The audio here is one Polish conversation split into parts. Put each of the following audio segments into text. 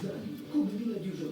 куда было движется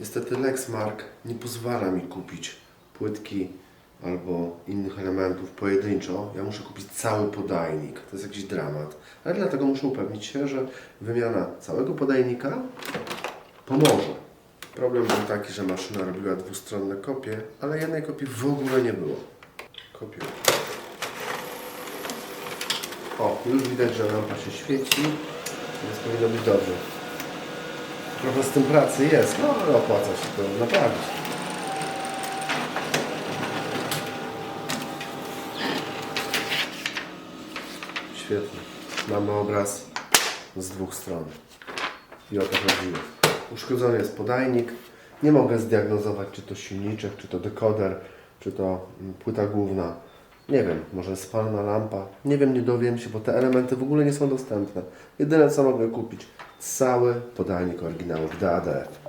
Niestety Lexmark nie pozwala mi kupić płytki albo innych elementów pojedynczo. Ja muszę kupić cały podajnik. To jest jakiś dramat. Ale dlatego muszę upewnić się, że wymiana całego podajnika pomoże. Problem był taki, że maszyna robiła dwustronne kopie, ale jednej kopii w ogóle nie było. Kopiuję. O, już widać, że lampa się świeci, więc powinno być dobrze. Trochę z tym pracy jest, no ale opłaca się to naprawić. Świetnie. Mamy obraz z dwóch stron. I o to chodziło. Uszkodzony jest podajnik. Nie mogę zdiagnozować, czy to silniczek, czy to dekoder, czy to mm, płyta główna. Nie wiem, może spalna lampa. Nie wiem, nie dowiem się, bo te elementy w ogóle nie są dostępne. Jedyne co mogę kupić, cały podajnik oryginałów DADF.